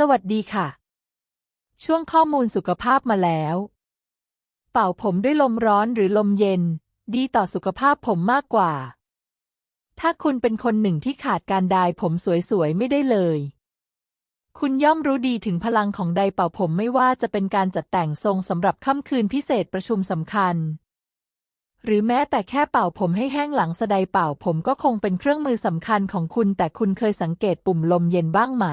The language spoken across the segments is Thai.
สวัสดีค่ะ ช่วงข้อมูลสุขภาพมาแล้ว เป่าผมด้วยลมร้อนหรือลมเย็น ดีต่อสุขภาพผมมากกว่า ถ้าคุณเป็นคนหนึ่งที่ขาดการไดายผมสวยๆ ไม่ได้เลย คุณย่อมรู้ดีถึงพลังของไดเป่าผมไม่ว่าจะเป็นการจัดแต่งทรงสำหรับค่ำคืนพิเศษประชุมสำคัญ หรือแม้แต่แค่เป่าผมให้แห้งหลังสะไดเป่าผมก็คงเป็นเครื่องมือสำคัญของคุณ แต่คุณเคยสังเกตปุ่มลมเย็นบ้างไหม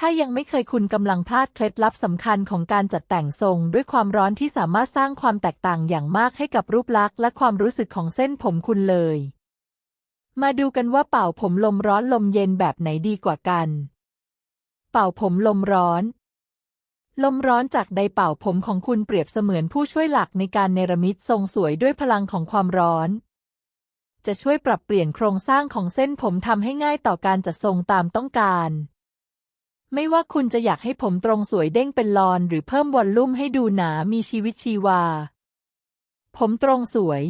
ถ้ายังไม่เคยคุณกำลังพลาดเคล็ดลับสำคัญของการจัดแต่งทรง ด้วยความร้อนที่สามารถสร้างความแตกต่างอย่างมากให้กับรูปลักษณ์และความรู้สึกของเส้นผมคุณเลย มาดูกันว่าเป่าผมลมร้อนลมเย็นแบบไหนดีกว่ากัน เป่าผมลมร้อน ลมร้อนจากไดเป่าผมของคุณเปรียบเสมือนผู้ช่วยหลักในการเนรมิตทรงสวยด้วยพลังของความร้อน จะช่วยปรับเปลี่ยนโครงสร้างของเส้นผมทำให้ง่ายต่อการจัดทรงตามต้องการ ไม่ว่าคุณจะอยากให้ผมตรงสวยเด้งเป็นลอน หรือเพิ่มวอลลุ่มให้ดูหนามีชีวิตชีวา ผมตรงสวย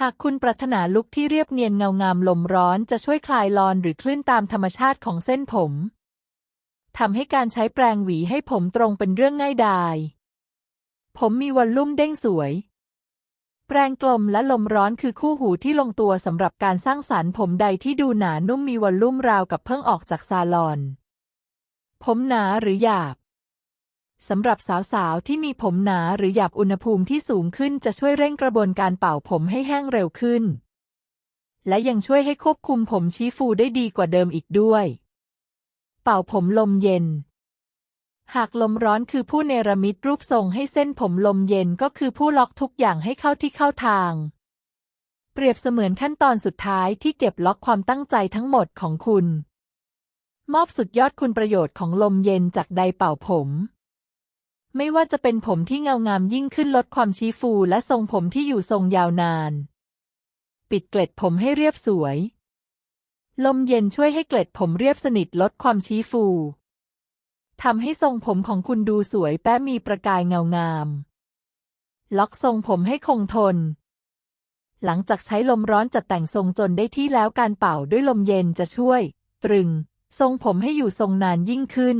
หากคุณปรารถนาลุคที่เรียบเนียนเงางามลมร้อนจะช่วยคลายลอนหรือคลื่นตามธรรมชาติของเส้นผมทำให้การใช้แปรงหวีให้ผมตรงเป็นเรื่องง่ายดาย ผมมีวอลลุ่มเด้งสวย แปรงกลมและลมร้อนคือคู่หูที่ลงตัวสำหรับการสร้างสารรค์ผมใดที่ดูหนานุ่มมีวอลลุ่มราวกับเพิ่งออกจากซาลอน ผมหนาหรือหยาบ สำหรับสาวๆ ที่มีผมหนาหรือหยาบอุณหภูมิที่สูงขึ้นจะช่วยเร่งกระบวนการเป่าผมให้แห้งเร็วขึ้น และยังช่วยให้ควบคุมผมชี้ฟูได้ดีกว่าเดิมอีกด้วย เป่าผมลมเย็น หากลมร้อนคือผู้เนรมิตรูปทรงให้เส้นผมลมเย็นก็คือผู้ล็อกทุกอย่างให้เข้าที่เข้าทางเปรียบเสมือนขั้นตอนสุดท้ายที่เก็บล็อกความตั้งใจทั้งหมดของคุณ มอบสุดยอดคุณประโยชน์ของลมเย็นจากไดเป่าผม ไม่ว่าจะเป็นผมที่เงางามยิ่งขึ้นลดความชี้ฟูและทรงผมที่อยู่ทรงยาวนาน ปิดเกล็ดผมให้เรียบสวย ลมเย็นช่วยให้เกล็ดผมเรียบสนิทลดความชี้ฟูทำให้ทรงผมของคุณดูสวยแป๊ะมีประกายเงางาม ล็อกทรงผมให้คงทน หลังจากใช้ลมร้อนจัดแต่งทรงจนได้ที่แล้วการเป่าด้วยลมเย็นจะช่วย ตรึง ทรงผมให้อยู่ทรงนานยิ่งขึ้น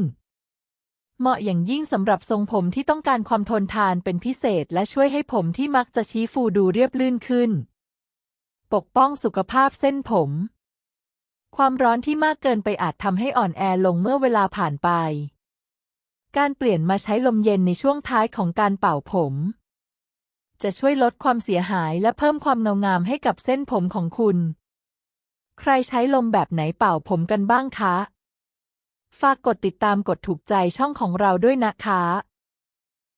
เหมาะอย่างยิ่งสำหรับทรงผมที่ต้องการความทนทานเป็นพิเศษและช่วยให้ผมที่มักจะชี้ฟูดูเรียบลื่นขึ้น ปกป้องสุขภาพเส้นผม ความร้อนที่มากเกินไปอาจทำให้อ่อนแอลงเมื่อเวลาผ่านไป การเปลี่ยนมาใช้ลมเย็นในช่วงท้ายของการเป่าผม จะช่วยลดความเสียหายและเพิ่มความเงางามให้กับเส้นผมของคุณ ใครใช้ลมแบบไหนเป่าผมกันบ้างคะ ฝากกดติดตามกดถูกใจช่องของเราด้วยนะคะ